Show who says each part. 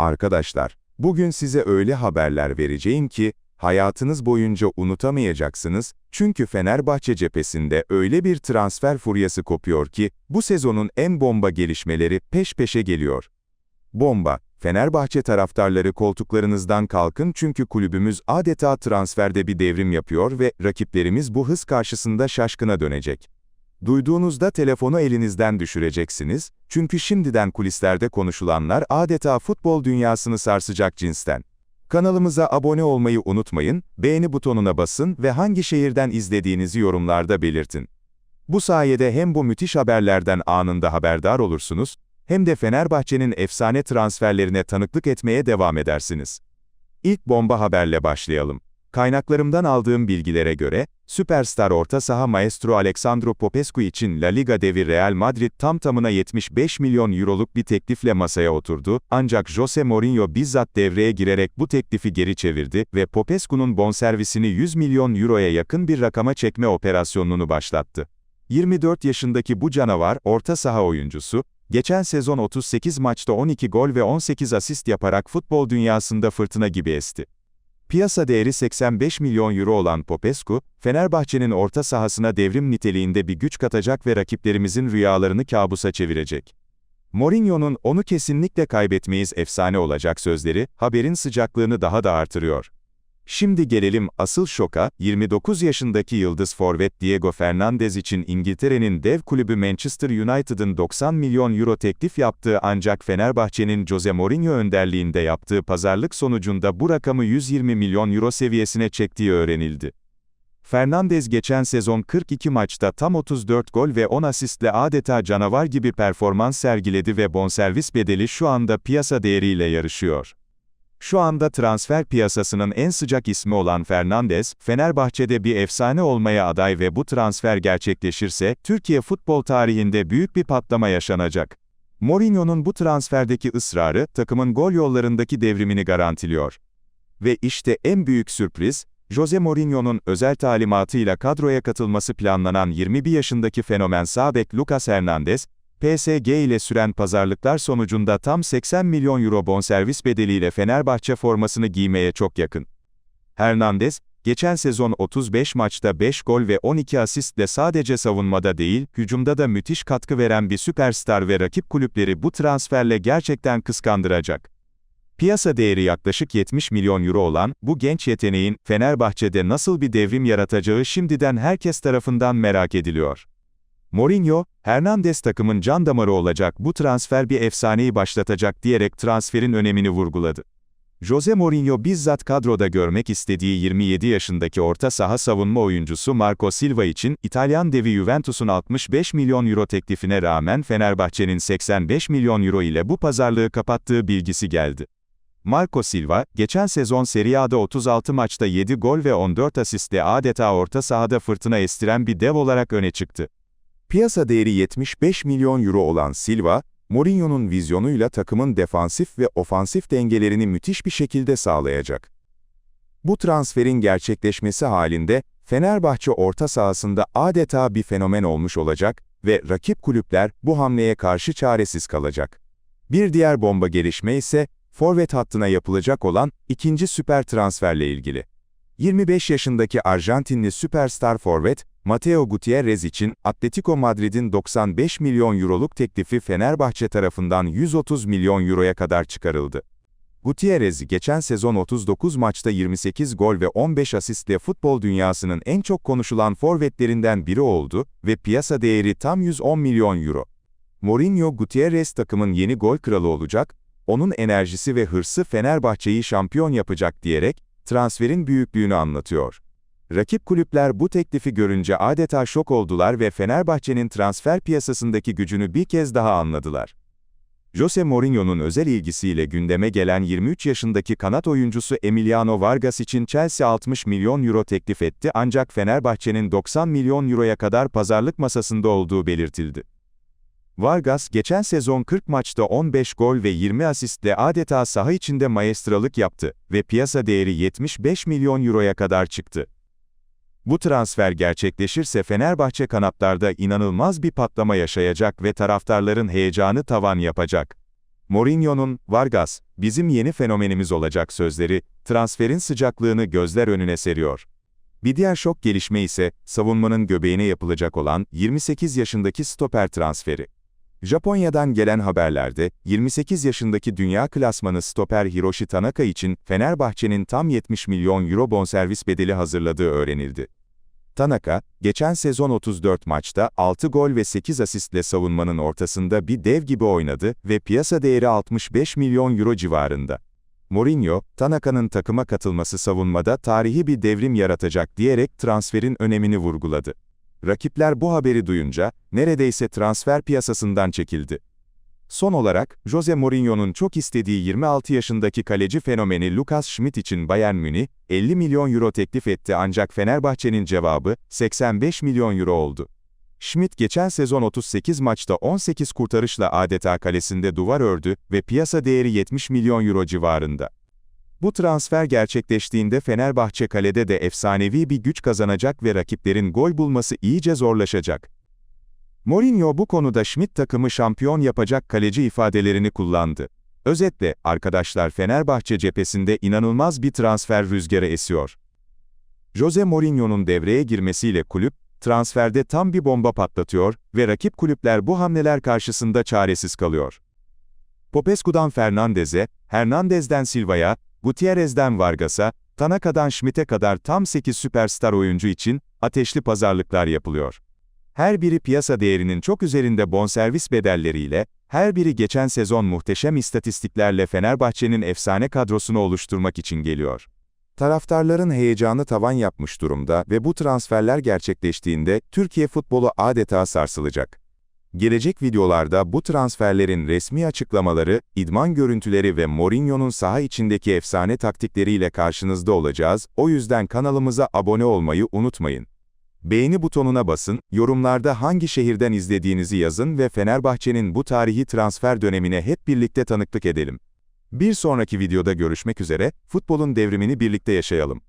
Speaker 1: Arkadaşlar, bugün size öyle haberler vereceğim ki, hayatınız boyunca unutamayacaksınız, çünkü Fenerbahçe cephesinde öyle bir transfer furyası kopuyor ki, bu sezonun en bomba gelişmeleri peş peşe geliyor. Bomba, Fenerbahçe taraftarları koltuklarınızdan kalkın çünkü kulübümüz adeta transferde bir devrim yapıyor ve rakiplerimiz bu hız karşısında şaşkına dönecek. Duyduğunuzda telefonu elinizden düşüreceksiniz, çünkü şimdiden kulislerde konuşulanlar adeta futbol dünyasını sarsacak cinsten. Kanalımıza abone olmayı unutmayın, beğeni butonuna basın ve hangi şehirden izlediğinizi yorumlarda belirtin. Bu sayede hem bu müthiş haberlerden anında haberdar olursunuz, hem de Fenerbahçe'nin efsane transferlerine tanıklık etmeye devam edersiniz. İlk bomba haberle başlayalım. Kaynaklarımdan aldığım bilgilere göre, süperstar orta saha maestro Alexandro Popescu için La Liga devi Real Madrid tam tamına 75 milyon euroluk bir teklifle masaya oturdu, ancak Jose Mourinho bizzat devreye girerek bu teklifi geri çevirdi ve Popescu'nun bonservisini 100 milyon euroya yakın bir rakama çekme operasyonunu başlattı. 24 yaşındaki bu canavar, orta saha oyuncusu, geçen sezon 38 maçta 12 gol ve 18 asist yaparak futbol dünyasında fırtına gibi esti. Piyasa değeri 85 milyon euro olan Popescu, Fenerbahçe'nin orta sahasına devrim niteliğinde bir güç katacak ve rakiplerimizin rüyalarını kabusa çevirecek. Mourinho'nun onu kesinlikle kaybetmeyiz efsane olacak sözleri, haberin sıcaklığını daha da artırıyor. Şimdi gelelim asıl şoka, 29 yaşındaki yıldız forvet Diego Fernandez için İngiltere'nin dev kulübü Manchester United'ın 90 milyon euro teklif yaptığı ancak Fenerbahçe'nin Jose Mourinho önderliğinde yaptığı pazarlık sonucunda bu rakamı 120 milyon euro seviyesine çektiği öğrenildi. Fernandez geçen sezon 42 maçta tam 34 gol ve 10 asistle adeta canavar gibi performans sergiledi ve bonservis bedeli şu anda piyasa değeriyle yarışıyor. Şu anda transfer piyasasının en sıcak ismi olan Fernandes, Fenerbahçe'de bir efsane olmaya aday ve bu transfer gerçekleşirse, Türkiye futbol tarihinde büyük bir patlama yaşanacak. Mourinho'nun bu transferdeki ısrarı, takımın gol yollarındaki devrimini garantiliyor. Ve işte en büyük sürpriz, Jose Mourinho'nun özel talimatıyla kadroya katılması planlanan 21 yaşındaki fenomen Sabek Lucas Hernandez, PSG ile süren pazarlıklar sonucunda tam 80 milyon euro bonservis bedeliyle Fenerbahçe formasını giymeye çok yakın. Hernandez, geçen sezon 35 maçta 5 gol ve 12 asistle sadece savunmada değil, hücumda da müthiş katkı veren bir süperstar ve rakip kulüpleri bu transferle gerçekten kıskandıracak. Piyasa değeri yaklaşık 70 milyon euro olan, bu genç yeteneğin, Fenerbahçe'de nasıl bir devrim yaratacağı şimdiden herkes tarafından merak ediliyor. Mourinho, Hernandez takımın can damarı olacak bu transfer bir efsaneyi başlatacak diyerek transferin önemini vurguladı. Jose Mourinho bizzat kadroda görmek istediği 27 yaşındaki orta saha savunma oyuncusu Marco Silva için İtalyan devi Juventus'un 65 milyon euro teklifine rağmen Fenerbahçe'nin 85 milyon euro ile bu pazarlığı kapattığı bilgisi geldi. Marco Silva, geçen sezon Serie A'da 36 maçta 7 gol ve 14 asistle adeta orta sahada fırtına estiren bir dev olarak öne çıktı. Piyasa değeri 75 milyon euro olan Silva, Mourinho'nun vizyonuyla takımın defansif ve ofansif dengelerini müthiş bir şekilde sağlayacak. Bu transferin gerçekleşmesi halinde, Fenerbahçe orta sahasında adeta bir fenomen olmuş olacak ve rakip kulüpler bu hamleye karşı çaresiz kalacak. Bir diğer bomba gelişme ise, forvet hattına yapılacak olan ikinci süper transferle ilgili. 25 yaşındaki Arjantinli süperstar forvet, Mateo Gutierrez için Atletico Madrid'in 95 milyon euroluk teklifi Fenerbahçe tarafından 130 milyon euroya kadar çıkarıldı. Gutierrez geçen sezon 39 maçta 28 gol ve 15 asistle futbol dünyasının en çok konuşulan forvetlerinden biri oldu ve piyasa değeri tam 110 milyon euro. Mourinho Gutierrez takımın yeni gol kralı olacak, onun enerjisi ve hırsı Fenerbahçe'yi şampiyon yapacak diyerek transferin büyüklüğünü anlatıyor. Rakip kulüpler bu teklifi görünce adeta şok oldular ve Fenerbahçe'nin transfer piyasasındaki gücünü bir kez daha anladılar. Jose Mourinho'nun özel ilgisiyle gündeme gelen 23 yaşındaki kanat oyuncusu Emiliano Vargas için Chelsea 60 milyon euro teklif etti ancak Fenerbahçe'nin 90 milyon euroya kadar pazarlık masasında olduğu belirtildi. Vargas, geçen sezon 40 maçta 15 gol ve 20 asistle adeta saha içinde maestralık yaptı ve piyasa değeri 75 milyon euroya kadar çıktı. Bu transfer gerçekleşirse Fenerbahçe kanatlarda inanılmaz bir patlama yaşayacak ve taraftarların heyecanı tavan yapacak. Mourinho'nun, Vargas, bizim yeni fenomenimiz olacak sözleri, transferin sıcaklığını gözler önüne seriyor. Bir diğer şok gelişme ise, savunmanın göbeğine yapılacak olan 28 yaşındaki stoper transferi. Japonya'dan gelen haberlerde, 28 yaşındaki dünya klasmanı stoper Hiroshi Tanaka için Fenerbahçe'nin tam 70 milyon euro bonservis bedeli hazırladığı öğrenildi. Tanaka, geçen sezon 34 maçta 6 gol ve 8 asistle savunmanın ortasında bir dev gibi oynadı ve piyasa değeri 65 milyon euro civarında. Mourinho, Tanaka'nın takıma katılması savunmada tarihi bir devrim yaratacak diyerek transferin önemini vurguladı. Rakipler bu haberi duyunca, neredeyse transfer piyasasından çekildi. Son olarak, Jose Mourinho'nun çok istediği 26 yaşındaki kaleci fenomeni Lucas Schmidt için Bayern Münih, 50 milyon euro teklif etti ancak Fenerbahçe'nin cevabı, 85 milyon euro oldu. Schmidt geçen sezon 38 maçta 18 kurtarışla adeta kalesinde duvar ördü ve piyasa değeri 70 milyon euro civarında. Bu transfer gerçekleştiğinde Fenerbahçe kalede de efsanevi bir güç kazanacak ve rakiplerin gol bulması iyice zorlaşacak. Mourinho bu konuda Schmidt takımı şampiyon yapacak kaleci ifadelerini kullandı. Özetle, arkadaşlar Fenerbahçe cephesinde inanılmaz bir transfer rüzgarı esiyor. Jose Mourinho'nun devreye girmesiyle kulüp, transferde tam bir bomba patlatıyor ve rakip kulüpler bu hamleler karşısında çaresiz kalıyor. Popescu'dan Fernandez'e, Hernandez'den Silva'ya, Gutierrez'den Vargas'a, Tanaka'dan Schmidt'e kadar tam 8 süperstar oyuncu için ateşli pazarlıklar yapılıyor. Her biri piyasa değerinin çok üzerinde bonservis bedelleriyle, her biri geçen sezon muhteşem istatistiklerle Fenerbahçe'nin efsane kadrosunu oluşturmak için geliyor. Taraftarların heyecanı tavan yapmış durumda ve bu transferler gerçekleştiğinde Türkiye futbolu adeta sarsılacak. Gelecek videolarda bu transferlerin resmi açıklamaları, idman görüntüleri ve Mourinho'nun saha içindeki efsane taktikleriyle karşınızda olacağız, o yüzden kanalımıza abone olmayı unutmayın. Beğeni butonuna basın, yorumlarda hangi şehirden izlediğinizi yazın ve Fenerbahçe'nin bu tarihi transfer dönemine hep birlikte tanıklık edelim. Bir sonraki videoda görüşmek üzere, futbolun devrimini birlikte yaşayalım.